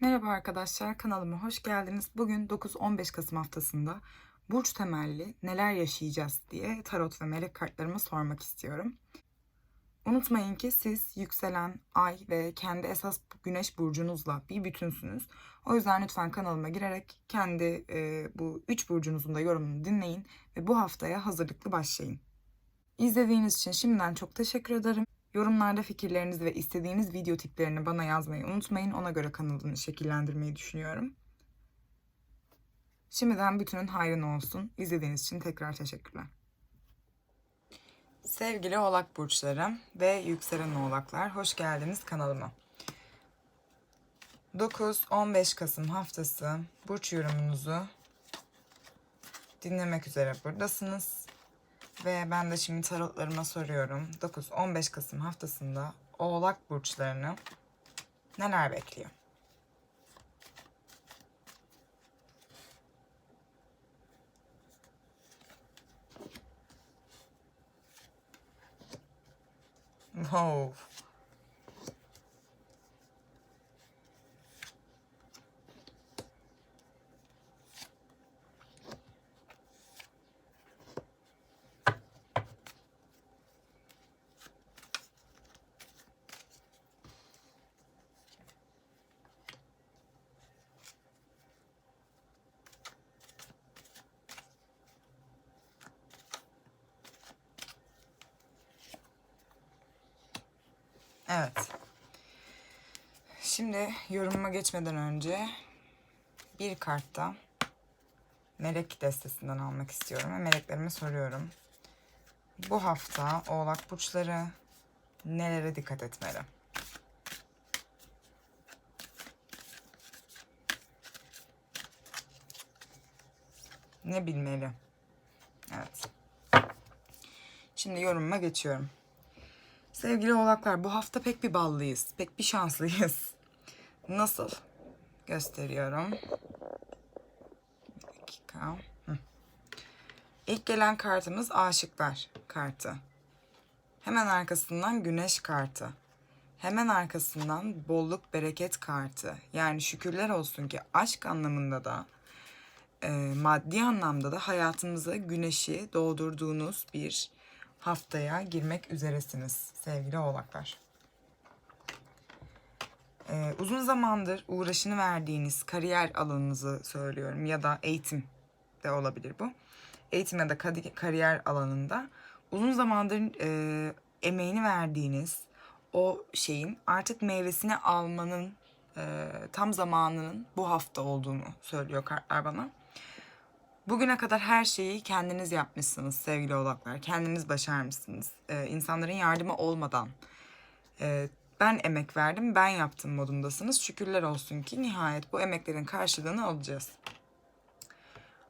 Merhaba arkadaşlar, kanalıma hoş geldiniz. Bugün 9-15 Kasım haftasında burç temelli neler yaşayacağız diye tarot ve melek kartlarımı sormak istiyorum. Unutmayın ki siz yükselen ay ve kendi esas güneş burcunuzla bir bütünsünüz. O yüzden lütfen kanalıma girerek kendi e, bu 3 burcunuzun da yorumunu dinleyin ve bu haftaya hazırlıklı başlayın. İzlediğiniz için şimdiden çok teşekkür ederim. Yorumlarda fikirlerinizi ve istediğiniz video tiplerini bana yazmayı unutmayın. Ona göre kanalını şekillendirmeyi düşünüyorum. Şimdiden bütünün hayrına olsun. İzlediğiniz için tekrar teşekkürler. Sevgili oğlak burçları ve yükselen oğlaklar hoş geldiniz kanalıma. 9-15 Kasım haftası burç yorumunuzu dinlemek üzere buradasınız. Ve ben de şimdi tarotlarıma soruyorum. 9-15 Kasım haftasında Oğlak burçlarını neler bekliyor? Wow. Evet. Şimdi yorumuma geçmeden önce bir kartta melek destesinden almak istiyorum ve meleklerime soruyorum. Bu hafta oğlak burçları nelere dikkat etmeli? Ne bilmeli? Evet. Şimdi yorumuma geçiyorum. Sevgili oğlaklar bu hafta pek bir ballıyız. Pek bir şanslıyız. Nasıl? Gösteriyorum. Bir dakika. Hı. İlk gelen kartımız aşıklar kartı. Hemen arkasından güneş kartı. Hemen arkasından bolluk bereket kartı. Yani şükürler olsun ki aşk anlamında da e, maddi anlamda da hayatınıza güneşi doğdurduğunuz bir haftaya girmek üzeresiniz sevgili oğlaklar. Ee, uzun zamandır uğraşını verdiğiniz kariyer alanınızı söylüyorum ya da eğitim de olabilir bu. Eğitim ya da kariyer alanında uzun zamandır e, emeğini verdiğiniz o şeyin artık meyvesini almanın e, tam zamanının bu hafta olduğunu söylüyor kartlar bana. Bugüne kadar her şeyi kendiniz yapmışsınız sevgili oğlaklar. Kendiniz başarmışsınız. Ee, insanların yardımı olmadan. Ee, ben emek verdim, ben yaptım modundasınız. Şükürler olsun ki nihayet bu emeklerin karşılığını alacağız.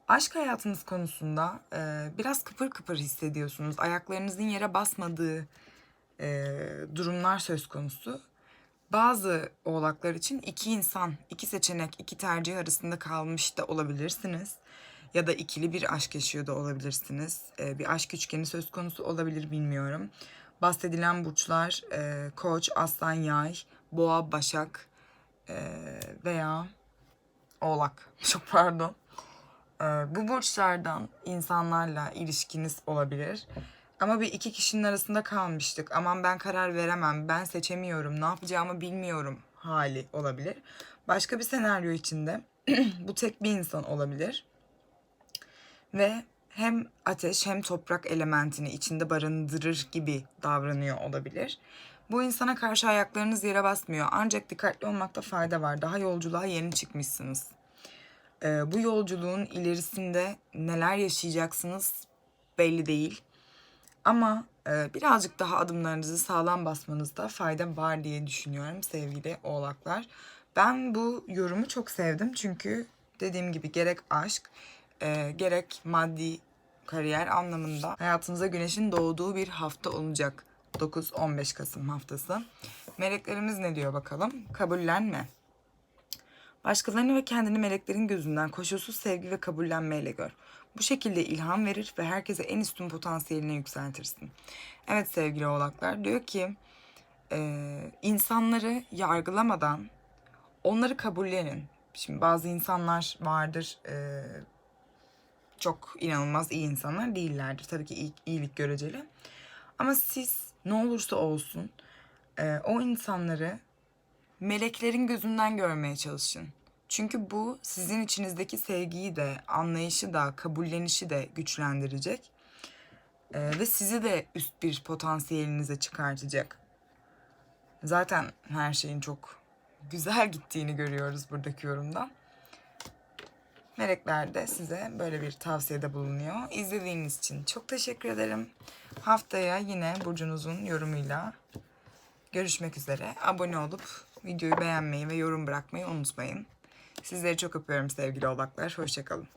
Aşk hayatınız konusunda e, biraz kıpır kıpır hissediyorsunuz. Ayaklarınızın yere basmadığı e, durumlar söz konusu. Bazı oğlaklar için iki insan, iki seçenek, iki tercih arasında kalmış da olabilirsiniz ya da ikili bir aşk yaşıyor da olabilirsiniz. E, bir aşk üçgeni söz konusu olabilir bilmiyorum. Bahsedilen burçlar e, Koç, Aslan, Yay, Boğa, Başak e, veya Oğlak. Çok pardon. E, bu burçlardan insanlarla ilişkiniz olabilir. Ama bir iki kişinin arasında kalmıştık. Aman ben karar veremem, ben seçemiyorum, ne yapacağımı bilmiyorum hali olabilir. Başka bir senaryo içinde bu tek bir insan olabilir ve hem ateş hem toprak elementini içinde barındırır gibi davranıyor olabilir. Bu insana karşı ayaklarınız yere basmıyor ancak dikkatli olmakta fayda var. Daha yolculuğa yeni çıkmışsınız. Ee, bu yolculuğun ilerisinde neler yaşayacaksınız belli değil. Ama e, birazcık daha adımlarınızı sağlam basmanızda fayda var diye düşünüyorum sevgili oğlaklar. Ben bu yorumu çok sevdim çünkü dediğim gibi gerek aşk e, gerek maddi kariyer anlamında hayatınıza güneşin doğduğu bir hafta olacak. 9-15 Kasım haftası. Meleklerimiz ne diyor bakalım? Kabullenme. Başkalarını ve kendini meleklerin gözünden koşulsuz sevgi ve kabullenmeyle gör. Bu şekilde ilham verir ve herkese en üstün potansiyeline yükseltirsin. Evet sevgili oğlaklar diyor ki e, insanları yargılamadan onları kabullenin. Şimdi bazı insanlar vardır e, çok inanılmaz iyi insanlar değillerdir. Tabii ki iyi- iyilik göreceli. Ama siz ne olursa olsun e, o insanları meleklerin gözünden görmeye çalışın. Çünkü bu sizin içinizdeki sevgiyi de, anlayışı da, kabullenişi de güçlendirecek. E, ve sizi de üst bir potansiyelinize çıkartacak. Zaten her şeyin çok güzel gittiğini görüyoruz buradaki yorumdan. Melekler de size böyle bir tavsiyede bulunuyor. İzlediğiniz için çok teşekkür ederim. Haftaya yine burcunuzun yorumuyla görüşmek üzere. Abone olup videoyu beğenmeyi ve yorum bırakmayı unutmayın. Sizleri çok öpüyorum sevgili oğlaklar. Hoşçakalın.